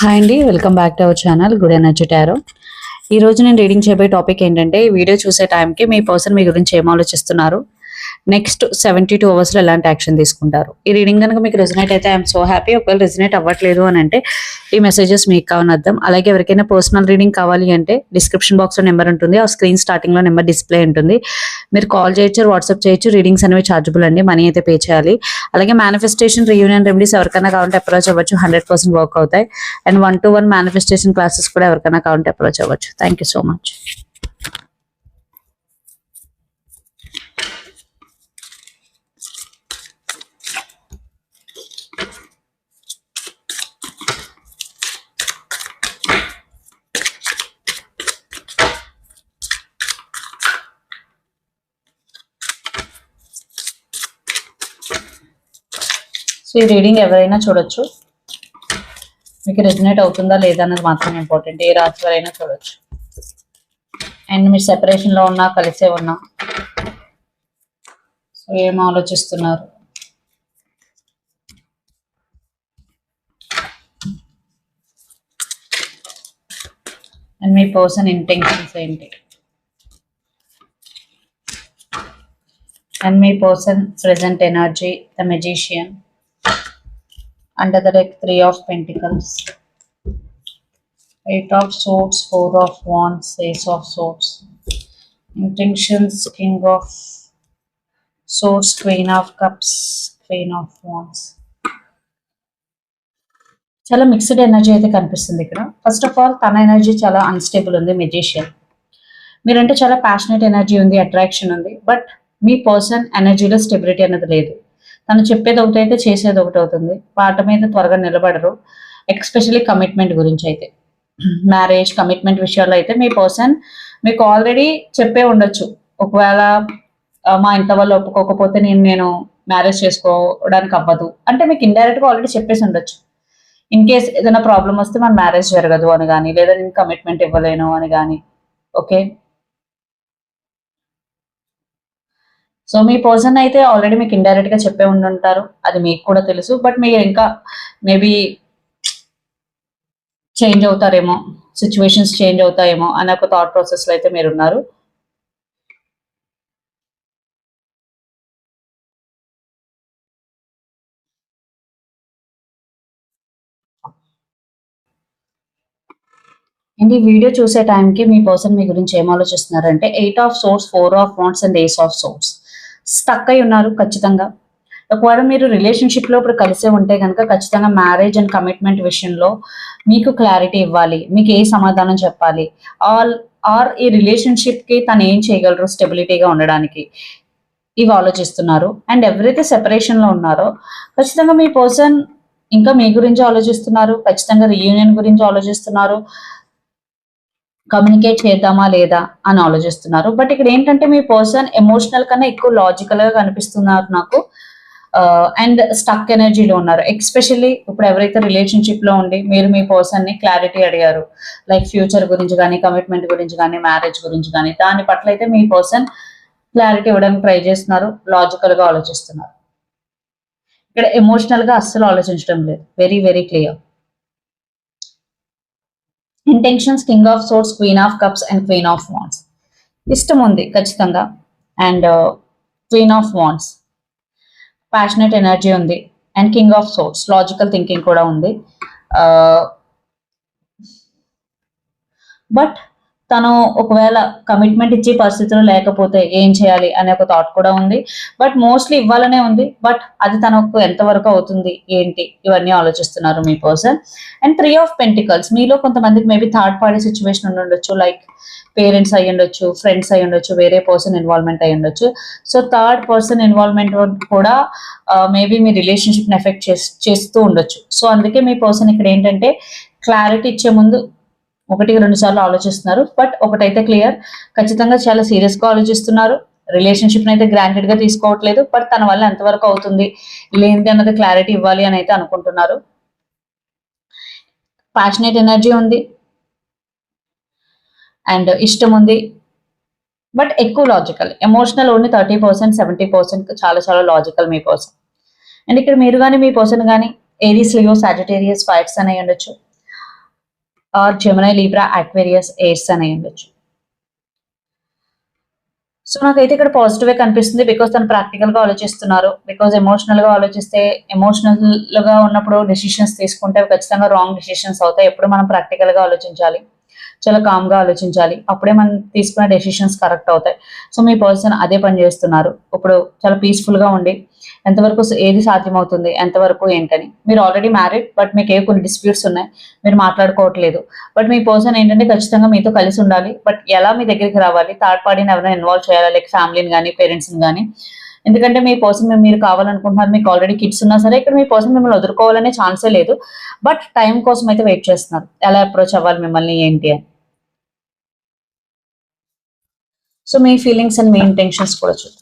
Hi అండి welcome back to our channel good energy tarot ఈ రోజు నేను రీడింగ్ చేయబోయే టాపిక్ ఏంటంటే ఈ వీడియో చూసే టైంకి మీ పర్సన్ మీ గురించి ఏం ఆలోచిస్తున్నారు? నెక్స్ట్ సెవెంటీ టూ అవర్స్లో ఎలాంటి యాక్షన్ తీసుకుంటారు? ఈ రీడింగ్ కనుక మీకు రెజినేట్ అయితే ఐఎమ్ సో హ్యాపీ. ఒకవేళ రెజినేట్ అవ్వట్లేదు అని అంటే ఈ మెసేజెస్ మీకు కావని అర్థం. అలాగే ఎవరికైనా పర్సనల్ రీడింగ్ కావాలి అంటే డిస్క్రిప్షన్ బాక్స్లో నెంబర్ ఉంటుంది. ఆ స్క్రీన్ స్టార్టింగ్లో నెంబర్ డిస్ప్లే ఉంటుంది. మీరు కాల్ చేయొచ్చు వాట్సాప్ చేయొచ్చు. రీడింగ్స్ అనేవి ఛార్జబుల్ అండి. మనీ అయితే పే చేయాలి. అలాగే మేనిఫెస్టేషన్ రీయూనియన్ రెమెడీస్ ఎవరికైనా కావాలంటే అప్రోచ్ అవ్వచ్చు. హండ్రెడ్ పర్సెంట్ వర్క్ అవుతాయి. And one to one manifestation classes కూడా ఎవరికైనా కావాలంటే అప్రోచ్ అవ్వచ్చు. Thank you so much so ఈ రీడింగ్ ఎవరైనా చూడొచ్చు. మీకు రెజినేట్ అవుతుందా లేదా అన్నది మాత్రం ఇంపార్టెంట్. ఏ రాశి వారైనా చూడొచ్చు. అండ్ మీరు సెపరేషన్లో ఉన్నా కలిసే ఉన్నా సో ఏం ఆలోచిస్తున్నారు? అండ్ మీ పర్సన్ ఇంటెన్షన్స్ ఏంటి? And me person present energy the magician under the deck three of pentacles eight of swords four of wands ace of swords intentions king of swords queen of cups queen of wands చాలా mixed energy అయితే కనిపిస్తుంది ఇక్కడ first of all తన energy చాలా unstable ఉంది magician మీరంటే చాలా passionate energy ఉంది అట్రాక్షన్ ఉంది బట్ మీ పర్సన్ ఎనర్జీలో స్టెబిలిటీ అనేది లేదు తను చెప్పేది ఒకటి అయితే చేసేది ఒకటి అవుతుంది. పాట మీద త్వరగా నిలబడరు. ఎక్స్పెషలీ కమిట్మెంట్ గురించి అయితే. మ్యారేజ్ కమిట్మెంట్ విషయాల్లో అయితే మీ పర్సన్ మీకు ఆల్రెడీ చెప్పే ఉండొచ్చు. ఒకవేళ మా ఇంత వాళ్ళు ఒప్పుకోకపోతే నేను నేను మ్యారేజ్ చేసుకోవడానికి అవ్వదు. అంటే మీకు ఇండైరెక్ట్గా ఆల్రెడీ చెప్పేసి ఉండొచ్చు. ఇన్ కేస్ ఏదైనా ప్రాబ్లం వస్తే మన మ్యారేజ్ జరగదు అని కానీ లేదా నేను కమిట్మెంట్ ఇవ్వలేను అని కానీ ఓకే సో మీ పర్సన్ అయితే ఆల్రెడీ మీకు ఇండైరెక్ట్గా చెప్పే ఉండుంటారు. అది మీకు కూడా తెలుసు. బట్ మీరు ఇంకా మేబీ చేంజ్ అవుతారేమో సిచ్యువేషన్స్ చేంజ్ అవుతాయేమో అనే ఒక థాట్ ప్రాసెస్లో అయితే మీరు ఉన్నారు అండ్ ఈ వీడియో చూసే టైంకి మీ పర్సన్ మీ గురించి ఏం ఆలోచిస్తున్నారంటే eight of swords four of wands and ace of swords stuck అయి ఉన్నారు ఖచ్చితంగా. ఒకవేళ మీరు రిలేషన్షిప్లో ఇప్పుడు కలిసే ఉంటే కనుక ఖచ్చితంగా మ్యారేజ్ అండ్ కమిట్మెంట్ విషయంలో మీకు క్లారిటీ ఇవ్వాలి. మీకు ఏ సమాధానం చెప్పాలి? ఆల్ ఆర్ ఈ రిలేషన్షిప్కి తను ఏం చేయగలరు స్టెబిలిటీగా ఉండడానికి? ఇవి ఆలోచిస్తున్నారు. అండ్ ఎవరైతే సెపరేషన్లో ఉన్నారో ఖచ్చితంగా మీ పర్సన్ ఇంకా మీ గురించి ఆలోచిస్తున్నారు. ఖచ్చితంగా రీయూనియన్ గురించి ఆలోచిస్తున్నారు. కమ్యూనికేట్ చేద్దామా లేదా అని ఆలోచిస్తున్నారు. బట్ ఇక్కడ ఏంటంటే మీ పర్సన్ ఎమోషనల్ కన్నా ఎక్కువ లాజికల్గా కనిపిస్తున్నారు నాకు. అండ్ స్టక్ ఎనర్జీలో ఉన్నారు. ఎక్స్పెషల్లీ ఇప్పుడు ఎవరైతే రిలేషన్షిప్లో ఉండి మీరు మీ పర్సన్ని క్లారిటీ అడిగారు. లైక్ ఫ్యూచర్ గురించి కానీ కమిట్మెంట్ గురించి కానీ మ్యారేజ్ గురించి కానీ దాని పట్ల అయితే మీ పర్సన్ క్లారిటీ ఇవ్వడానికి ట్రై చేస్తున్నారు. లాజికల్గా ఆలోచిస్తున్నారు. ఇక్కడ ఎమోషనల్గా అస్సలు ఆలోచించడం లేదు. Very very clear intentions king of swords queen of cups and queen of wands ఇష్టం ఉంది ఖచ్చితంగా and queen of wands passionate energy ఉంది. And king of swords logical thinking కూడా ఉంది. బట్ తను ఒకవేళ కమిట్మెంట్ ఇచ్చే పరిస్థితులు లేకపోతే ఏం చేయాలి అనే ఒక థాట్ కూడా ఉంది. బట్ మోస్ట్లీ ఇవ్వాలనే ఉంది. బట్ అది తనకు ఎంతవరకు అవుతుంది ఏంటి? ఇవన్నీ ఆలోచిస్తున్నారు మీ person and three of pentacles మీలో కొంతమందికి మేబీ థర్డ్ పార్టీ సిచ్యువేషన్ ఉండి ఉండొచ్చు. లైక్ పేరెంట్స్ అయి ఉండొచ్చు ఫ్రెండ్స్ అయి ఉండొచ్చు వేరే పర్సన్ ఇన్వాల్వ్మెంట్ అయి ఉండొచ్చు. సో థర్డ్ పర్సన్ ఇన్వాల్వ్మెంట్ కూడా మేబీ మీ రిలేషన్షిప్ని ఎఫెక్ట్ చేస్తూ ఉండొచ్చు. సో అందుకే మీ పర్సన్ ఇక్కడ ఏంటంటే క్లారిటీ ఇచ్చే ముందు ఒకటి రెండు సార్లు ఆలోచిస్తున్నారు బట్ ఒకటైతే క్లియర్. ఖచ్చితంగా చాలా సీరియస్గా ఆలోచిస్తున్నారు. రిలేషన్షిప్ అయితే గ్రాంటెడ్గా తీసుకోవట్లేదు బట్ తన వల్ల ఎంతవరకు అవుతుంది లేనిది అన్నది క్లారిటీ ఇవ్వాలి అని అయితే అనుకుంటున్నారు. ప్యాషనేట్ ఎనర్జీ ఉంది. అండ్ ఇష్టం ఉంది. బట్ ఎక్కువ logical emotional only thirty percent seventy percent చాలా చాలా లాజికల్ మీ పర్సన్ అండ్ ఇక్కడ మీరు కానీ మీ పర్సన్ కానీ ఏరియస్ లియో సాజిటేరియస్ ఫైట్స్ అని ఉండొచ్చు or Gemini Libra Aquarius airs అని ఉండొచ్చు. సో నాకైతే ఇక్కడ పాజిటివ్ కనిపిస్తుంది బికాస్ తను ప్రాక్టికల్గా ఆలోచిస్తున్నారు. బికాస్ ఎమోషనల్గా ఆలోచిస్తే ఎమోషనల్గా ఉన్నప్పుడు డెసిషన్స్ తీసుకుంటే ఖచ్చితంగా రాంగ్ డెసిషన్స్ అవుతాయి. ఎప్పుడు మనం ప్రాక్టికల్గా ఆలోచించాలి. చాలా కామ్గా ఆలోచించాలి. అప్పుడే మనం తీసుకున్న డెసిషన్స్ కరెక్ట్ అవుతాయి. సో మీ పర్సన్ అదే పని చేస్తున్నారు. ఇప్పుడు చాలా పీస్ఫుల్గా ఉండి ఎంతవరకు ఏది సాధ్యమవుతుంది ఎంతవరకు ఏంటని. మీరు ఆల్రెడీ మ్యారీడ్ బట్ మీకు ఏ కొన్ని డిస్ప్యూట్స్ ఉన్నాయి మీరు మాట్లాడుకోవట్లేదు. బట్ మీ పర్సన్ ఏంటంటే ఖచ్చితంగా మీతో కలిసి ఉండాలి. బట్ ఎలా మీ దగ్గరికి రావాలి? థర్డ్ పార్టీని ఎవరైనా ఇన్వాల్వ్ చేయాలి? లైక్ ఫ్యామిలీని కానీ పేరెంట్స్ని కానీ ఎందుకంటే మీ పర్సన్ మీరు కావాలనుకుంటున్నారు మీకు ఆల్రెడీ కిడ్స్ ఉన్నా సరే ఇక్కడ మీ పర్సన్ మిమ్మల్ని వదులుకోవాలనే ఛాన్సే లేదు. బట్ టైం కోసం అయితే వెయిట్ చేస్తున్నారు. ఎలా అప్రోచ్ అవ్వాలి మిమ్మల్ని ఏంటి అని. సో మీ ఫీలింగ్స్ అండ్ మీ ఇంటెన్షన్స్ కూడా చూద్దాం.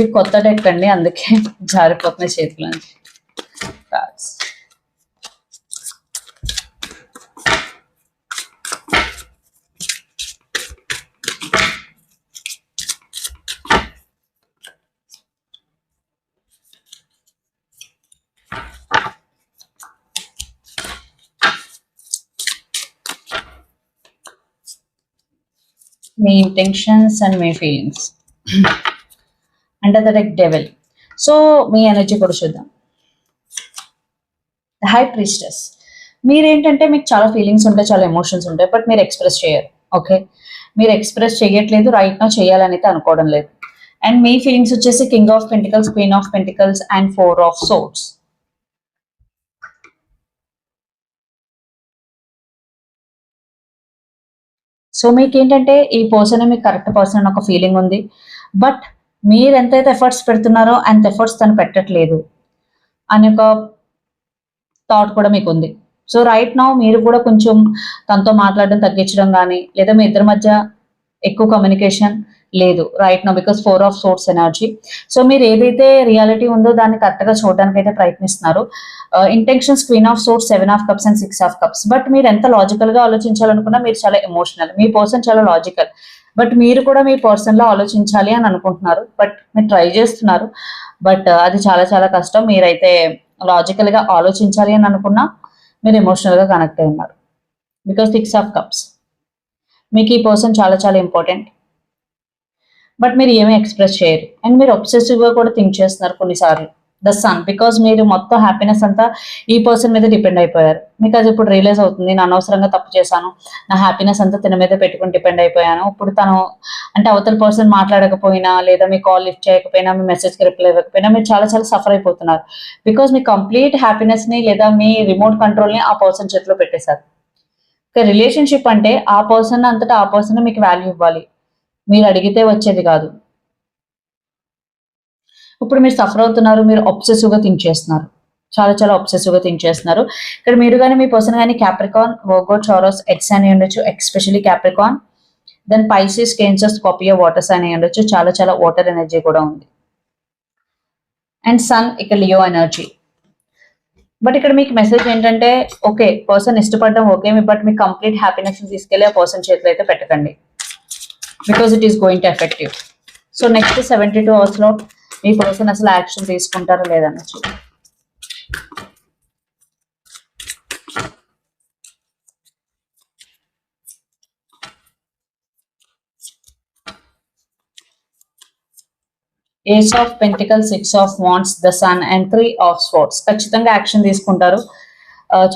ఇవి కొత్త డెక్ అండి అందుకే జారిపోతున్నాయి చేతుల నుంచి Cards. మీ intentions and me feelings under the deck devil so me energy కూడా చూద్దాం. హై ప్రీస్టెస్ మీరేంటంటే మీకు చాలా ఫీలింగ్స్ ఉంటాయి చాలా ఎమోషన్స్ ఉంటాయి బట్ మీరు ఎక్స్ప్రెస్ చేయరు ఓకే మీరు ఎక్స్ప్రెస్ చేయట్లేదు రైట్ నా చేయాలనైతే అనుకోవడం లేదు. అండ్ మీ ఫీలింగ్స్ వచ్చేసి king of pentacles queen of pentacles and four of swords so మీకు ఏంటంటే ఈ పర్సన్ మీకు కరెక్ట్ పర్సన్ అని ఒక ఫీలింగ్ ఉంది. బట్ మీరు ఎంతైతే ఎఫర్ట్స్ పెడుతున్నారో అంత ఎఫర్ట్స్ తను పెట్టట్లేదు అనే ఒక థాట్ కూడా మీకు ఉంది సో రైట్ నౌ మీరు కూడా కొంచెం తనతో మాట్లాడడం తగ్గించడం కానీ లేదా మీ ఇద్దరి మధ్య ఎక్కువ కమ్యూనికేషన్ లేదు right no because four of swords energy so మీరు ఏదైతే రియాలిటీ ఉందో దాన్ని కరెక్ట్గా చూడడానికి అయితే ప్రయత్నిస్తున్నారు. Intentions queen of swords seven of cups and six of cups but మీరు ఎంత లాజికల్గా ఆలోచించాలనుకున్నా మీరు చాలా ఎమోషనల్ మీ పర్సన్ చాలా లాజికల్ బట్ మీరు కూడా మీ పర్సన్లో ఆలోచించాలి అని అనుకుంటున్నారు. బట్ మీరు ట్రై చేస్తున్నారు. బట్ uh, అది చాలా చాలా కష్టం. మీరైతే లాజికల్గా ఆలోచించాలి అని అనుకున్నా మీరు ఎమోషనల్గా కనెక్ట్ అయి ఉన్నారు. బికాస్ సిక్స్ ఆఫ్ కప్స్ మీకు ఈ పర్సన్ చాలా చాలా ఇంపార్టెంట్ బట్ మీరు ఏమీ ఎక్స్ప్రెస్ చేయరు. అండ్ మీరు ఒబ్సెసివ్గా గా కూడా థింక్ చేస్తున్నారు కొన్నిసార్లు. ద సన్ బికాస్ మీరు మొత్తం హ్యాపీనెస్ అంతా ఈ పర్సన్ మీద డిపెండ్ అయిపోయారు. మీకు అది ఇప్పుడు రియలైజ్ అవుతుంది నేను అనవసరంగా తప్పు చేశాను నా హ్యాపీనెస్ అంతా తిన మీద పెట్టుకుని డిపెండ్ అయిపోయాను. ఇప్పుడు తను అంటే అవతల పర్సన్ మాట్లాడకపోయినా లేదా మీ కాల్ లిఫ్ట్ చేయకపోయినా మీ మెసేజ్కి రిప్లై ఇవ్వకపోయినా మీరు చాలా చాలా సఫర్ అయిపోతున్నారు. బికాస్ మీ కంప్లీట్ హ్యాపీనెస్ని లేదా మీ రిమోట్ కంట్రోల్ని ఆ పర్సన్ చేతిలో పెట్టేశారు. రిలేషన్షిప్ అంటే ఆ పర్సన్ అంతటా ఆ పర్సన్ మీకు వాల్యూ ఇవ్వాలి. మీరు అడిగితే వచ్చేది కాదు. ఇప్పుడు మీరు సఫర్ అవుతున్నారు మీరు obsessive గా థింక్ చేస్తున్నారు. చాలా చాలా obsessive గా థింక్ చేస్తున్నారు. ఇక్కడ మీరు కానీ మీ పర్సన్ కానీ క్యాప్రికాన్ వోగో చోరోస్ ఎక్స్ అని ఉండొచ్చు especially Capricorn then Pisces Cancers Scorpio waters అని ఉండొచ్చు. చాలా చాలా వాటర్ ఎనర్జీ కూడా ఉంది. అండ్ సన్ ఇక్కడ లియో ఎనర్జీ బట్ ఇక్కడ మీకు మెసేజ్ ఏంటంటే ఓకే పర్సన్ ఇష్టపడడం ఓకే బట్ మీ కంప్లీట్ హ్యాపీనెస్ తీసుకెళ్ళి ఆ పర్సన్ చేతిలో అయితే పెట్టకండి. Because it is going to effective so next seventy two అవర్స్లో మీ పర్సన్ అసలు యాక్షన్ తీసుకుంటారా లేదని age ace of pentacle six of wands the sun and three of sports ఖచ్చితంగా యాక్షన్ తీసుకుంటారు.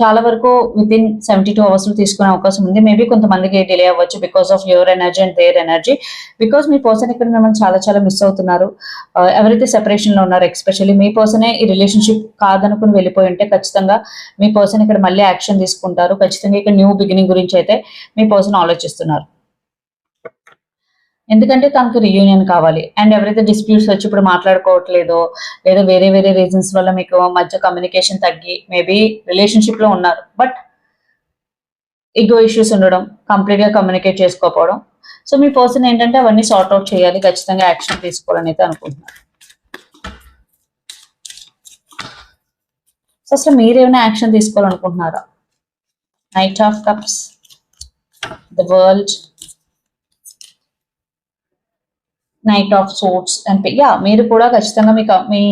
చాలా వరకు విత్ ఇన్ సెవెంటీ టూ అవర్స్లో తీసుకునే అవకాశం ఉంది. మేబీ కొంతమందికి డిలే అవ్వచ్చు because of your energy and their energy because me person ఇక్కడ మిమ్మల్ని చాలా చాలా మిస్ అవుతున్నారు. ఎవరైతే సెపరేషన్లో ఉన్నారో ఎక్స్పెషల్లీ మీ పర్సనే ఈ రిలేషన్షిప్ కాదనుకుని వెళ్ళిపోయి ఉంటే ఖచ్చితంగా మీ పర్సన్ ఇక్కడ మళ్ళీ యాక్షన్ తీసుకుంటారు. ఖచ్చితంగా ఇక్కడ న్యూ బిగినింగ్ గురించి అయితే మీ పర్సన్ ఆలోచిస్తున్నారు. ఎందుకంటే తనకు రియూనియన్ కావాలి. అండ్ ఎవరైతే డిస్ప్యూట్స్ వచ్చి ఇప్పుడు మాట్లాడుకోవట్లేదో లేదా వేరే వేరే రీజన్స్ వల్ల మీకు మధ్య కమ్యూనికేషన్ తగ్గి మేబీ రిలేషన్షిప్లో ఉన్నారు. బట్ ఇగో ఇష్యూస్ ఉండడం కంప్లీట్గా కమ్యూనికేట్ చేసుకోకపోవడం. సో మీ పర్సన్ ఏంటంటే అవన్నీ సార్ట్ అవుట్ చేయాలి ఖచ్చితంగా యాక్షన్ తీసుకోవాలని అయితే అనుకుంటున్నారు. సో అసలు మీరేమైనా action తీసుకోవాలనుకుంటున్నారా? Knight of cups the world knight of swords and yeah మీరు కూడా ఖచ్చితంగా మీ మీ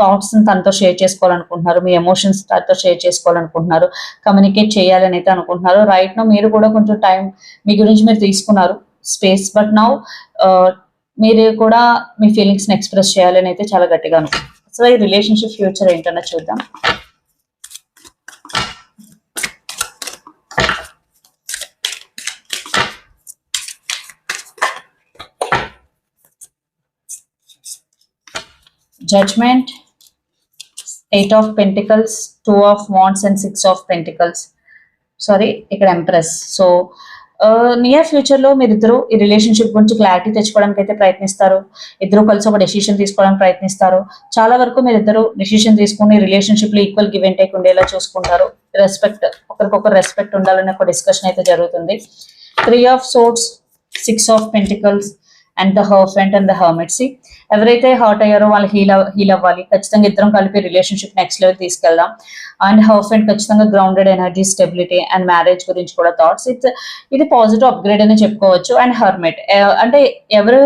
థాట్స్ తనతో షేర్ చేసుకోవాలనుకుంటున్నారు మీ ఎమోషన్స్ తనతో షేర్ చేసుకోవాలనుకుంటున్నారు కమ్యూనికేట్ చేయాలని అయితే అనుకుంటున్నారు. రైట్ నో మీరు కూడా కొంచెం టైం మీ గురించి మీరు తీసుకున్నారు స్పేస్ బట్ నౌ మీరు కూడా మీ ఫీలింగ్స్ని ఎక్స్ప్రెస్ చేయాలని అయితే చాలా గట్టిగా అనుకుంటున్నారు. సో ఈ రిలేషన్షిప్ ఫ్యూచర్ ఏంటన్నా చూద్దాం. Judgement eight of pentacles two of wands and six of pentacles sorry ఇక్కడ ఎంప్రెస్ సో నియర్ ఫ్యూచర్లో మీరిద్దరు ఈ రిలేషన్షిప్ గురించి క్లారిటీ తెచ్చుకోవడానికి అయితే ప్రయత్నిస్తారు. ఇద్దరు కలిసి ఒక డెసిషన్ తీసుకోవడానికి ప్రయత్నిస్తారు. చాలా వరకు మీరిద్దరు డెసిషన్ తీసుకుని రిలేషన్షిప్లో ఈక్వల్ గివ్ అండ్ టేక్ ఉండేలా చూసుకుంటారు. రెస్పెక్ట్ ఒకరికొకరు రెస్పెక్ట్ ఉండాలనే ఒక డిస్కషన్ అయితే జరుగుతుంది. Three of swords six of pentacles and the hierophant and the hermit ఎవరైతే హర్ట్ అయ్యారో వాళ్ళు హీల్ హీల్ అవ్వాలి. ఖచ్చితంగా ఇద్దరం కలిపి రిలేషన్షిప్ నెక్స్ట్ లెవెల్ తీసుకెళ్దాం. అండ్ హర్ఫెంట్ ఖచ్చితంగా grounded energy stability and marriage గురించి కూడా థాట్స్ ఇట్స్ ఇది పాజిటివ్ అప్గ్రేడ్ అని చెప్పుకోవచ్చు. అండ్ హర్మిట్ అంటే ఎవరు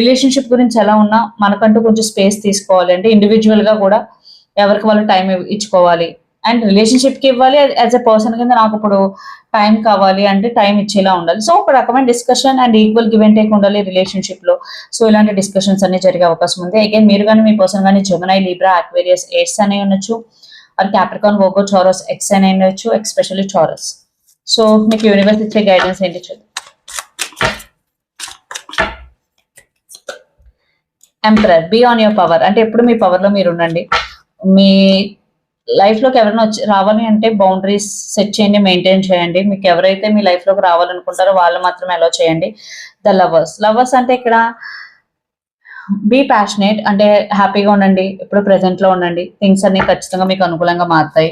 రిలేషన్షిప్ గురించి ఎలా ఉన్నా మనకంటూ కొంచెం స్పేస్ తీసుకోవాలి. అంటే ఇండివిజువల్గా కూడా ఎవరికి వాళ్ళు టైం ఇచ్చుకోవాలి. అండ్ రిలేషన్షిప్కి ఇవ్వాలి యాజ్ ఎ పర్సన్ కింద నాకు ఇప్పుడు టైం కావాలి అంటే టైం ఇచ్చేలా ఉండాలి. సో ఒక రకమైన discussion and equal give and take ఉండాలి రిలేషన్షిప్లో. సో ఇలాంటి డిస్కషన్స్ అన్ని జరిగే అవకాశం ఉంది. అగైన్ మీరు కానీ మీ పర్సన్ కానీ జమునై లీబ్రా అక్వేరియస్ ఎయిట్స్ అనే ఉండొచ్చు. ఆర్ క్యాప్రికాన్ వోగో చారస్ ఎక్స్ అని ఉండొచ్చు ఎక్స్పెషల్లీ చారస్ సో మీకు యూనివర్స్ ఇచ్చే గైడెన్స్ ఏంటి చూద్దాం. Emperor be on your power అంటే ఎప్పుడు మీ పవర్లో మీరు ఉండండి. మీ లైఫ్లోకి ఎవరైనా వచ్చి రావాలి అంటే బౌండరీస్ సెట్ చేయండి మెయింటైన్ చేయండి. మీకు ఎవరైతే మీ లైఫ్లోకి రావాలనుకుంటారో వాళ్ళు మాత్రం అలో చేయండి. ద లవర్స్ లవర్స్ అంటే ఇక్కడ బీ ప్యాషనేట్ అంటే హ్యాపీగా ఉండండి. ఇప్పుడు ప్రెసెంట్లో ఉండండి. థింగ్స్ అన్ని ఖచ్చితంగా మీకు అనుకూలంగా మారుతాయి.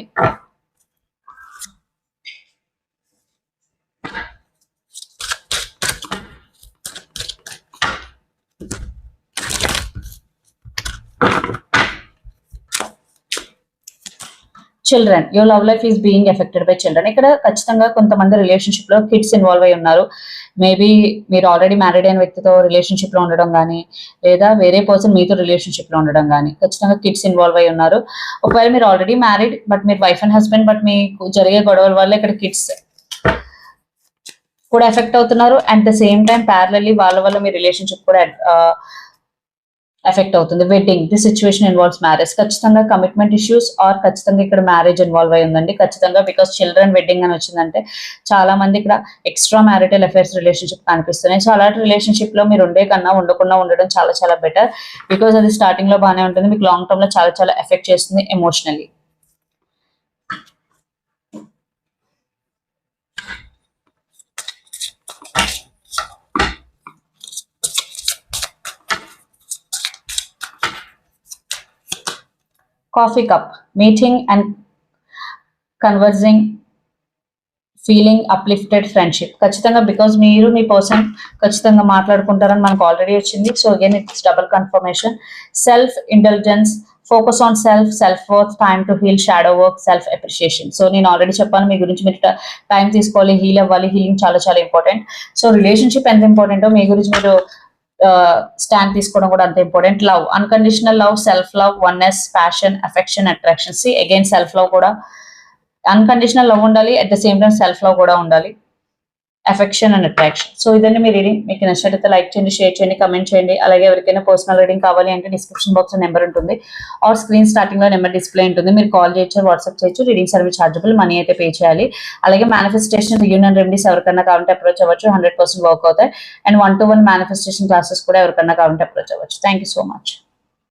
Children your love life is being affected by children ఇక్కడ ఖచ్చితంగా కొంతమంది రిలేషన్షిప్లో కిడ్స్ ఇన్వాల్వ్ అయి ఉన్నారు. మేబీ మీరు ఆల్రెడీ మ్యారీడ్ అయిన వ్యక్తితో రిలేషన్షిప్లో ఉండడం కానీ లేదా వేరే పర్సన్ మీతో రిలేషన్షిప్లో ఉండడం కానీ ఖచ్చితంగా కిడ్స్ ఇన్వాల్వ్ అయి ఉన్నారు. ఒకవేళ మీరు ఆల్రెడీ మ్యారీడ్ బట్ మీరు వైఫ్ అండ్ హస్బెండ్ బట్ మీకు జరిగే గొడవల వల్ల ఇక్కడ కిడ్స్ కూడా ఎఫెక్ట్ అవుతున్నారు. At the same time parallelly వాళ్ళ వల్ల మీ రిలేషన్షిప్ కూడా uh, ఎఫెక్ట్ అవుతుంది. Wedding the situation involves marriage ఖచ్చితంగా కమిట్మెంట్ ఇష్యూస్ ఆర్ ఖచ్చితంగా ఇక్కడ మ్యారేజ్ ఇన్వాల్వ్ అయి ఉందండి. ఖచ్చితంగా బికాస్ చిల్డ్రన్ వెడ్డింగ్ అని వచ్చిందంటే చాలా మంది ఇక్కడ ఎక్స్ట్రా మ్యారిటల్ అఫేర్స్ రిలేషన్షిప్ కనిపిస్తున్నాయి. సో అలాంటి రిలేషన్షిప్లో మీరు ఉండే కన్నా ఉండకుండా ఉండడం చాలా చాలా బెటర్ బికాస్ అది స్టార్టింగ్లో బాగానే ఉంటుంది. మీకు లాంగ్ టర్మ్లో చాలా చాలా ఎఫెక్ట్ చేస్తుంది emotionally coffee cup meeting and converging feeling uplifted friendship ఖచ్చితంగా బికాజ్ మీరు మీ పర్సన్ ఖచ్చితంగా మాట్లాడుకుంటారని మనకు ఆల్రెడీ వచ్చింది. So again it's double confirmation self intelligence focus on self self work time to heal shadow work self appreciation so నేను already చెప్పాను మీ గురించి మీరు టైం తీసుకోవాలి హీల్ అవ్వాలి హీలింగ్ చాలా చాలా ఇంపార్టెంట్ సో రిలేషన్షిప్ ఎంత ఇంపార్టెంటో మీ గురించి మీరు స్టాండ్ తీసుకోవడం కూడా అంత important love unconditional love self love oneness passion affection attraction see again self love కూడా అన్కండిషనల్ లవ్ ఉండాలి at the same time self love కూడా ఉండాలి. అఫెక్షన్ అండ్ అట్రాక్షన్ సో ఇదండి మీ రీడింగ్ మీకు నచ్చినట్లయితే లైక్ చేయండి షేర్ చేయండి కమెంట్ చేయండి. అలాగే ఎవరికైనా పర్సనల్ రీడింగ్ కావాలి అంటే డిస్క్రిప్షన్ బాక్స్ నెంబర్ ఉంటుంది. ఆర్ స్క్రీన్ స్టార్టింగ్లో నెంబర్ డిస్ప్లే ఉంటుంది. మీరు కాల్ చేయొచ్చు వాట్సాప్ చేయొచ్చు. రీడింగ్ సర్వీస్ చార్జబుల్ మనీ అయితే పే చేయాలి. అలాగే మేనిఫెస్టేషన్ యూనియన్ రెమెడీస్ ఎవరికైనా కావాలంటే అప్రోచ్ అవ్వచ్చు. హండ్రెడ్ పర్సెంట్ వర్క్ అవుతాయి. And one to one manifestation classes కూడా ఎవరికైనా కావాలంటే అప్రోచ్ అవ్వచ్చు. Thank you so much